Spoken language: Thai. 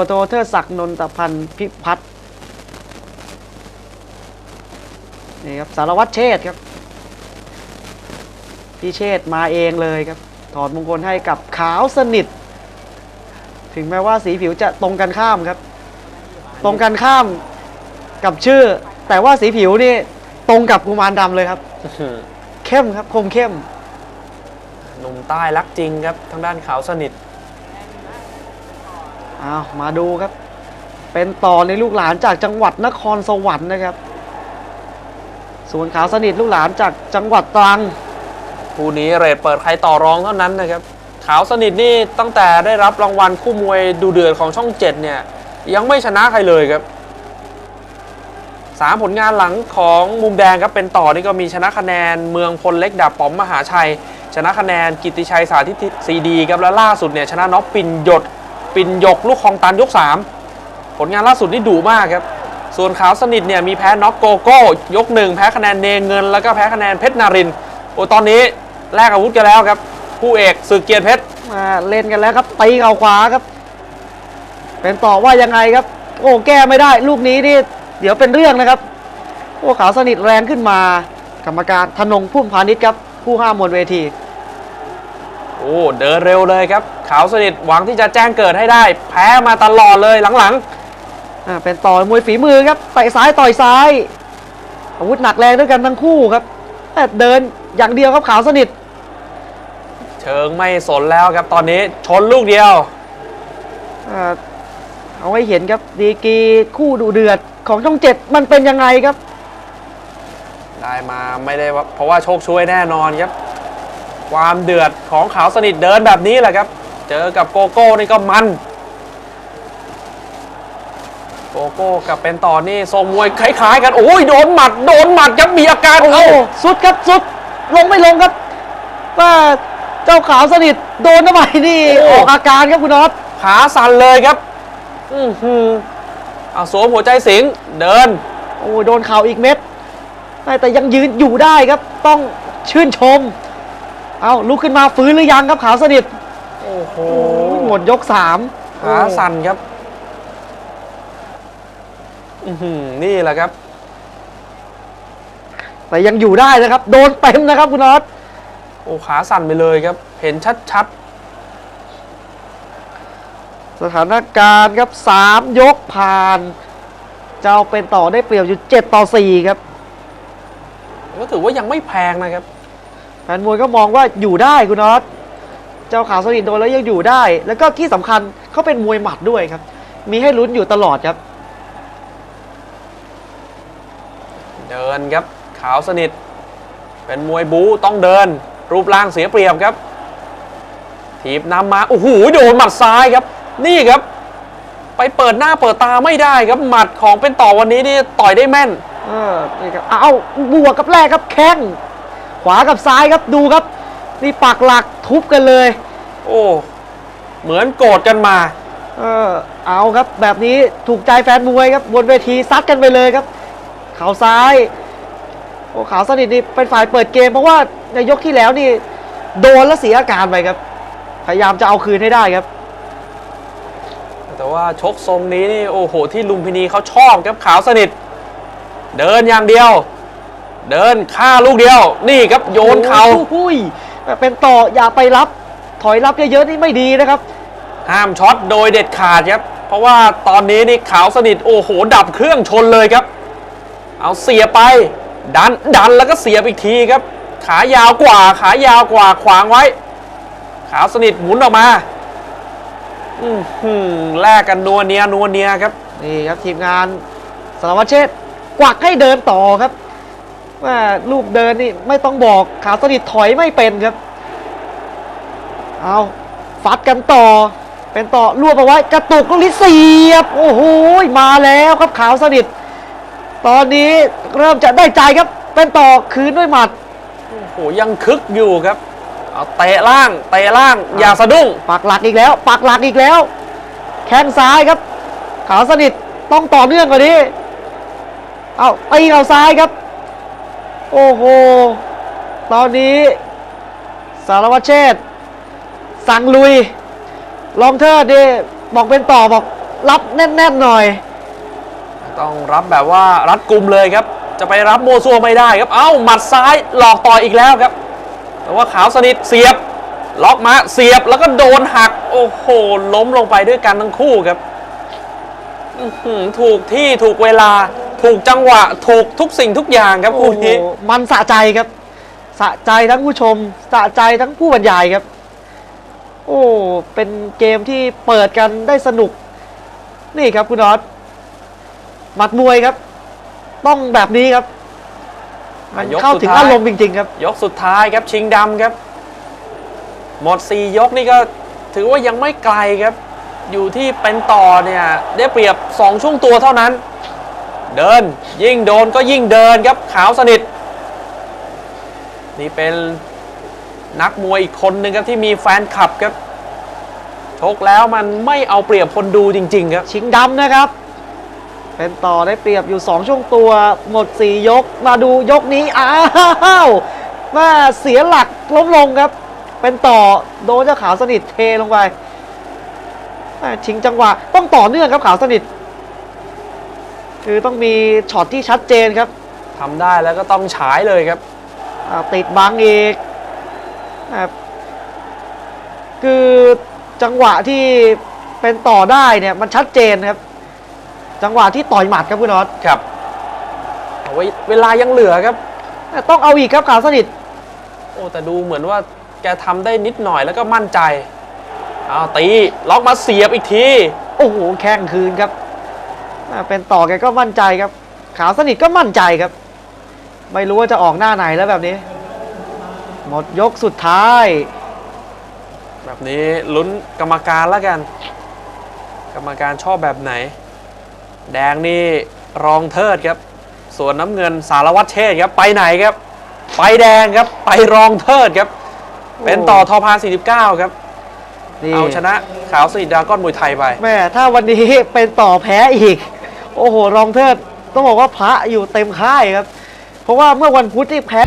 รวจโทเทิดศักดิ์นนทพันธ์พิพัฒน์นี่ครับสารวัตรเชษฐ์ครับพี่เชษฐ์มาเองเลยครับ ถอดมงคลให้กับขาวสนิท ถึงแม้ว่าสีผิวจะตรงกันข้ามครับ ตรงกันข้ามกับชื่อ แต่ว่าสีผิวนี่ตรงกับกุมารดำเลยครับ เข้มครับคมเข้มหนุ่มใต้รักจริงครับทางด้านขาวสนิท อ้าวมาดูครับ เป็นต่อในลูกหลานจากจังหวัดนครสวรรค์นะครับ ส่วนขาวสนิทลูกหลานจากจังหวัดตรังคู่นี้เรทเปิดใครต่อรองเท่านั้นนะครับ ขาวสนิทนี่ตั้งแต่ได้รับรางวัลคู่มวยดูเดือดของช่องเจ็ดเนี่ย ยังไม่ชนะใครเลยครับสามผลงานหลังของมุมแดงครับเป็นต่อนี่ก็มีชนะคะแนนเมืองพลเล็กดาบป๋อมมหาชัย ชนะคะแนนกิติชัยสาธิตซีดีครับและล่าสุดเนี่ยชนะน็อกปินหยด ปินหยกลูกคลองตันยก 3 ผลงานล่าสุดนี่ดุมากครับ ส่วนขาวสนิทเนี่ยมีแพ้น็อกโกโก้ยกหนึ่งแพ้คะแนนเนเงิน แล้วก็แพ้คะแนนเพชรนารินโอ้ตอนนี้แลกอาวุธกันแล้วครับคู่เอกศึกเกียรติเพชรมาเล่นกันแล้วครับตีเข่าขวาครับ เป็นต่อว่ายังไงครับ โอ้แก้ไม่ได้ ลูกนี้นี่เดี๋ยวเป็นเรื่องนะครับโอ้ขาวสนิทแรงขึ้นมา กรรมการธนงพุ่มพาณิชย์ครับผู้ห้ามมวลเวที โอ้เดินเร็วเลยครับขาวสนิทหวังที่จะแจ้งเกิดให้ได้ แพ้มาตลอดเลยหลังอ่าเป็นต่อมวยฝีมือครับเตะซ้ายต่อยซ้าย อาวุธหนักแรงด้วยกันทั้งคู่ครับแต่เดินอย่างเดียวครับขาวสนิทๆเชิงไม่สนแล้วครับตอนนี้ชนลูกเดียวอ่าเอาให้เห็นครับดีกรีคู่ดูเดือดของช่องเจ็ดมันเป็นยังไงครับ ได้มาไม่ได้ว่าเพราะว่าโชคช่วยแน่นอนครับ ความเดือดของขาวสนิทเดินแบบนี้แหละครับ เจอกับโกโก้นี่ก็มัน โกโก้กับเป็นต่อนี่ทรงมวยคล้ายๆ กัน โอ้ยโดนหมัดโดนหมัดครับมีอาการโอ้โหเอ้าสุดครับสุดลงไม่ลงครับว่าเจ้าขาวสนิทโดนเข้าไปนี่ออกอาการครับคุณน็อตขาสั่นเลยครับ อือหือเอาสวมหัวใจสิงเดิน โอ้โดนเข่าอีกเม็ดแต่ยังยืนอยู่ได้ครับต้องชื่นชม เอาลุกขึ้นมาฟื้นหรือยังครับขาวสนิทโอ้โหโอ้ยหมดยกสามขาสั่นครับอือหือนี่แหละครับ แต่ยังอยู่ได้นะครับ โดนเต็มนะครับคุณน็อตโอ้ขาสั่นไปเลยครับ เห็นชัดสถานการณ์ครับสามยกผ่าน เจ้าเป็นต่อได้เปรียบอยู่เจ็ดต่อสี่ครับๆก็ถือว่ายังไม่แพงนะครับแฟนมวยก็มองว่าอยู่ได้คุณน็อตเจ้าขาวสนิทโดนแล้วยังอยู่ได้ แล้วก็ที่สำคัญเขาเป็นมวยหมัดด้วยครับ มีให้ลุ้นอยู่ตลอดครับ เดินครับ ขาวสนิท เป็นมวยบู๊ต้องเดิน รูปร่างเสียเปรียบครับถีบนำมาโอ้โหโดนหมัดซ้ายครับ นี่ครับ ไปเปิดหน้าเปิดตาไม่ได้ครับหมัดของเป็นต่อวันนี้นี่ต่อยได้แม่น เออนี่ครับเอาบวกกับแรกครับแข้ง ขวากับซ้ายครับดูครับ นี่ปักหลักทุบกันเลย โอ้ เหมือนโกรธกันมา เออเอาครับแบบนี้ถูกใจแฟนมวยครับบนเวทีซัดกันไปเลยครับเข่าซ้ายโอ้ขาวสนิทนี่เป็นฝ่ายเปิดเกม เพราะว่าในยกที่แล้วนี่ โดนแล้วเสียอาการไปครับ พยายามจะเอาคืนให้ได้ครับ แต่ว่าชกทรงนี้นี่โอ้โหที่ลุมพินีเขาชอบครับขาวสนิท เดินอย่างเดียว เดินฆ่าลูกเดียว นี่ครับโยนเขาโอ้โหยเป็นต่ออย่าไปรับ ถอยรับเยอะๆนี่ไม่ดีนะครับ ห้ามช็อตโดยเด็ดขาดครับ เพราะว่าตอนนี้นี่ขาวสนิทโอ้โห ดับเครื่องชนเลยครับ เอาเสียบไป ดันดันแล้วก็เสียบอีกทีครับ ขายาวกว่าขายาวกว่าขวางไว้ ขาวสนิทหมุนออกมาอือหือแลกกันนัวเนียนัวเนียครับนี่ครับทีมงานสารวัตรเชษฐ์กวักให้เดินต่อครับ ว่าลูกเดินนี่ไม่ต้องบอกขาวสนิทถอยไม่เป็นครับ เอาฟัดกันต่อ เป็นต่อรวบเอาไว้ กระตุกลูกนี้เสียบ โอ้โหมาแล้วครับขาวสนิท ตอนนี้เริ่มจะได้ใจครับ เป็นต่อคืนด้วยหมัด โอ้โหยังคึกอยู่ครับเอาเตะล่างเตะล่าง อย่าสะดุ้งปักหลักอีกแล้ว ปักหลักอีกแล้ว แข้งซ้ายครับ ขาวสนิทต้องต่อเนื่องกว่านี้ เอาตีเอาซ้ายครับ โอ้โห ตอนนี้ สารวัตรเชษสั่งลุย ลองเทอร์ดีบอกเป็นต่อบอกรับแน่นๆหน่อย ต้องรับแบบว่ารัดกลุ่มเลยครับ จะไปรับโมซัวไม่ได้ครับ เอ้า หมัดซ้ายหลอกต่อยอีกแล้วครับ แต่ว่าขาวสนิทเสียบ ล็อกมาเสียบแล้วก็โดนหัก โอ้โห ล้มลงไปด้วยกันทั้งคู่ครับถูกที่ถูกเวลา ถูกจังหวะถูกทุกสิ่งทุกอย่างครับโอ้คู่โหนี้มันสะใจครับ สะใจทั้งผู้ชม สะใจทั้งผู้บรรยายครับ โอ้ เป็นเกมที่เปิดกันได้สนุก นี่ครับคุณนอตหมัดมวยครับ ต้องแบบนี้ครับ มันยกเข้าสุดถึงท้ายอารมณ์จริงๆครับ ยกสุดท้ายครับชิงดำครับ หมด 4 ยกนี่ก็ถือว่ายังไม่ไกลครับ อยู่ที่เป็นต่อเนี่ย ได้เปรียบ 2 ช่วงตัวเท่านั้น เดินยิ่งโดนก็ยิ่งเดินครับขาวสนิท นี่เป็นนักมวยอีกคนหนึ่งครับที่มีแฟนคลับครับชกแล้วมันไม่เอาเปรียบคนดูจริง ๆ ครับ ชิงดำนะครับ เป็นต่อได้เปรียบอยู่ 2 ช่วงตัว หมด 4 ยกมาดูยกนี้ อ้าวมาเสียหลักล้มลงครับ เป็นต่อโดนเจ้าขาวสนิทเทลงไปชิงจังหวะต้องต่อเนื่องครับขาวสนิท คือต้องมีช็อตที่ชัดเจนครับทำได้แล้วก็ต้องฉายเลยครับอ่าติดบังอีกอ่าคือจังหวะที่เป็นต่อได้เนี่ยมันชัดเจนครับ จังหวะที่ต่อยหมัดครับคุณน็อตครับเอาไว้เวลายังเหลือครับแต่ต้องเอาอีกครับขาวสนิท โอ้แต่ดูเหมือนว่าแกทำได้นิดหน่อยแล้วก็มั่นใจเอาตีล็อกมาเสียบอีกที โอ้โหแข้งคืนครับอ่า เป็นต่อแกก็มั่นใจครับ ขาวสนิทก็มั่นใจครับ ไม่รู้ว่าจะออกหน้าไหนแล้วแบบนี้ หมดยกสุดท้าย แบบนี้ลุ้นกรรมการแล้วกัน กรรมการชอบแบบไหน แดงนี่รองเทิดครับ ส่วนน้ำเงินสารวัตรเชษฐ์ครับไปไหนครับ ไปแดงครับ ไปรองเทิดครับ เป็นต่อทอพาน49 ครับนี่เอาชนะขาวสนิทดราก้อนมวยไทยไป แม่ถ้าวันนี้เป็นต่อแพ้อีก โอ้โห รองเทิดต้องบอกว่าพระอยู่เต็มค่ายครับ เพราะว่าเมื่อวันพุธที่แพ้